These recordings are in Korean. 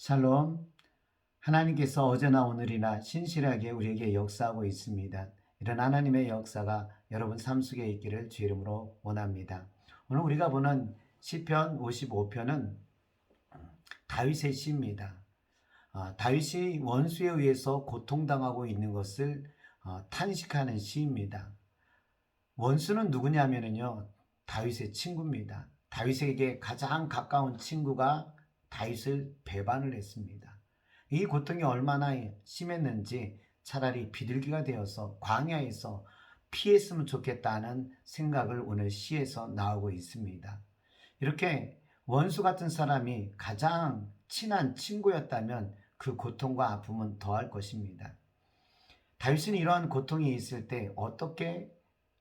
샬롬. 하나님께서 어제나 오늘이나 신실하게 우리에게 역사하고 있습니다. 이런 하나님의 역사가 여러분 삶 속에 있기를 주 이름으로 원합니다. 오늘 우리가 보는 시편 55편은 다윗의 시입니다. 어, 다윗이 원수에 의해서 고통당하고 있는 것을 어, 탄식하는 시입니다. 원수는 누구냐면요 다윗의 친구입니다. 다윗에게 가장 가까운 친구가 다윗을 배반을 했습니다. 이 고통이 얼마나 심했는지 차라리 비둘기가 되어서 광야에서 피했으면 좋겠다는 생각을 오늘 시에서 나오고 있습니다. 이렇게 원수 같은 사람이 가장 친한 친구였다면 그 고통과 아픔은 더할 것입니다. 다윗은 이러한 고통이 있을 때 어떻게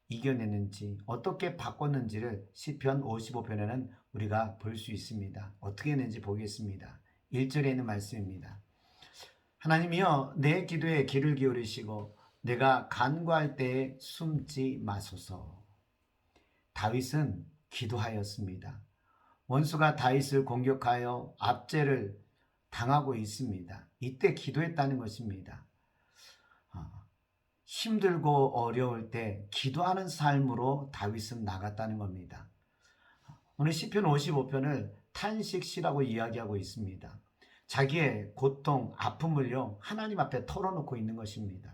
이겨냈는지 어떻게 바꿨는지를 시편 55편에는 우리가 볼 수 있습니다. 어떻게 했는지 보겠습니다. 1절에 있는 말씀입니다. 하나님이여 내 기도에 귀를 기울이시고 내가 간구할 때에 숨지 마소서. 다윗은 기도하였습니다. 원수가 다윗을 공격하여 압제를 당하고 있습니다. 이때 기도했다는 것입니다. 아, 힘들고 어려울 때 기도하는 삶으로 다윗은 나갔다는 겁니다. 오늘 시편 55편을 탄식시라고 이야기하고 있습니다. 자기의 고통, 아픔을요, 하나님 앞에 털어놓고 있는 것입니다.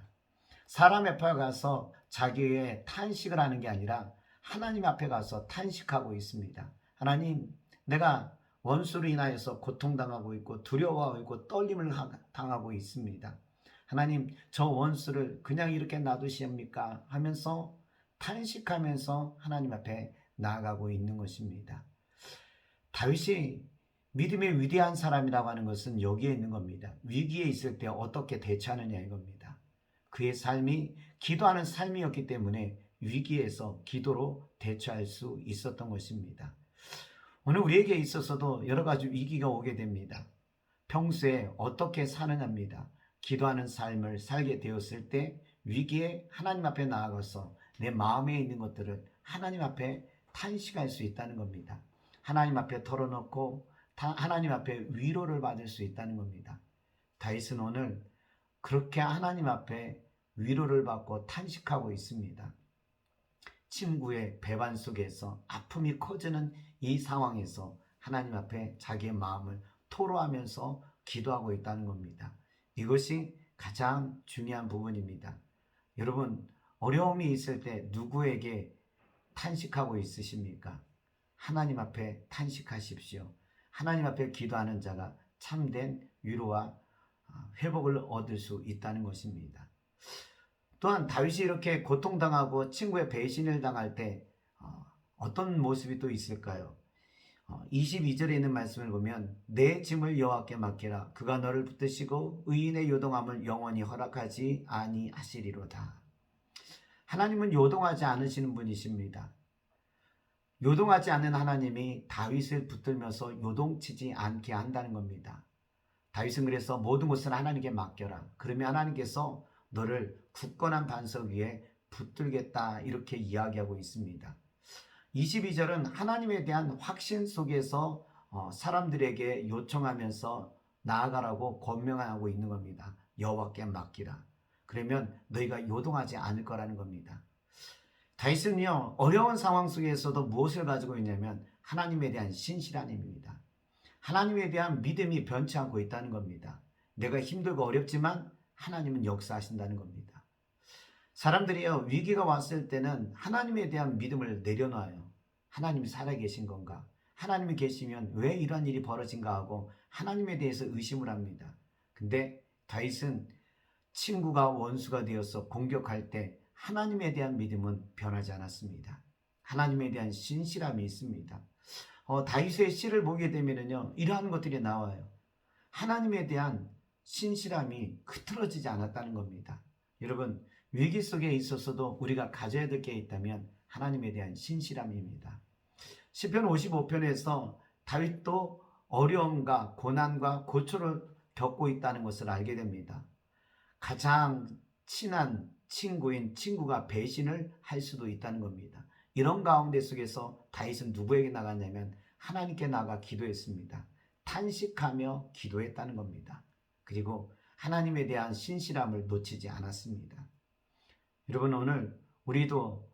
사람 앞에 가서 자기의 탄식을 하는 게 아니라 하나님 앞에 가서 탄식하고 있습니다. 하나님, 내가 원수로 인하여서 고통당하고 있고 두려워하고 떨림을 당하고 있습니다. 하나님, 저 원수를 그냥 이렇게 놔두시옵니까? 하면서 탄식하면서 하나님 앞에 나아가고 있는 것입니다. 다윗이 믿음의 위대한 사람이라고 하는 것은 여기에 있는 겁니다. 위기에 있을 때 어떻게 대처하느냐 이겁니다. 그의 삶이 기도하는 삶이었기 때문에 위기에서 기도로 대처할 수 있었던 것입니다. 오늘 우리에게 있어서도 여러 가지 위기가 오게 됩니다. 평소에 어떻게 사느냐입니다. 기도하는 삶을 살게 되었을 때 위기에 하나님 앞에 나아가서 내 마음에 있는 것들을 하나님 앞에 탄식할 수 있다는 겁니다. 하나님 앞에 털어놓고 하나님 앞에 위로를 받을 수 있다는 겁니다. 다윗은 오늘 그렇게 하나님 앞에 위로를 받고 탄식하고 있습니다. 친구의 배반 속에서 아픔이 커지는 이 상황에서 하나님 앞에 자기의 마음을 토로하면서 기도하고 있다는 겁니다. 이것이 가장 중요한 부분입니다. 여러분, 어려움이 있을 때 누구에게 탄식하고 있으십니까? 하나님 앞에 탄식하십시오. 하나님 앞에 기도하는 자가 참된 위로와 회복을 얻을 수 있다는 것입니다. 또한 다윗이 이렇게 고통당하고 친구의 배신을 당할 때 어떤 모습이 또 있을까요? 22절에 있는 말씀을 보면 내 짐을 여호와께 맡기라 그가 너를 붙드시고 의인의 요동함을 영원히 허락하지 아니하시리로다. 하나님은 요동하지 않으시는 분이십니다. 요동하지 않는 하나님이 다윗을 붙들면서 요동치지 않게 한다는 겁니다. 다윗은 그래서 모든 것을 하나님께 맡겨라. 그러면 하나님께서 너를 굳건한 반석 위에 붙들겠다 이렇게 이야기하고 있습니다. 22절은 하나님에 대한 확신 속에서 어, 사람들에게 요청하면서 나아가라고 권명하고 있는 겁니다. 여호와께 맡기라. 그러면 너희가 요동하지 않을 거라는 겁니다. 다윗은요 어려운 상황 속에서도 무엇을 가지고 있냐면 하나님에 대한 신실한 힘입니다. 하나님에 대한 믿음이 변치 않고 있다는 겁니다. 내가 힘들고 어렵지만 하나님은 역사하신다는 겁니다. 사람들이요 위기가 왔을 때는 하나님에 대한 믿음을 내려놔요. 하나님이 살아계신 건가? 하나님이 계시면 왜 이런 일이 벌어진가 하고 하나님에 대해서 의심을 합니다. 근데 다윗은 친구가 원수가 되어서 공격할 때 하나님에 대한 믿음은 변하지 않았습니다. 하나님에 대한 신실함이 있습니다. 어, 다윗의 시를 보게 되면요 이러한 것들이 나와요. 하나님에 대한 신실함이 흐트러지지 않았다는 겁니다. 여러분 위기 속에 있어서도 우리가 가져야 될 게 있다면 하나님에 대한 신실함입니다. 시편 55편에서 다윗도 어려움과 고난과 고초를 겪고 있다는 것을 알게 됩니다. 가장 친한 친구인 친구가 배신을 할 수도 있다는 겁니다. 이런 가운데 속에서 다윗은 누구에게 나갔냐면 하나님께 나가 기도했습니다. 탄식하며 기도했다는 겁니다. 그리고 하나님에 대한 신실함을 놓치지 않았습니다. 여러분 오늘 우리도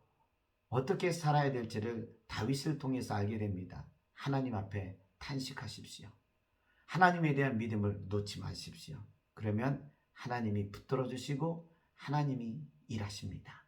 어떻게 살아야 될지를 다윗을 통해서 알게 됩니다. 하나님 앞에 탄식하십시오. 하나님에 대한 믿음을 놓지 마십시오. 그러면 하나님이 붙들어 주시고 하나님이 일하십니다.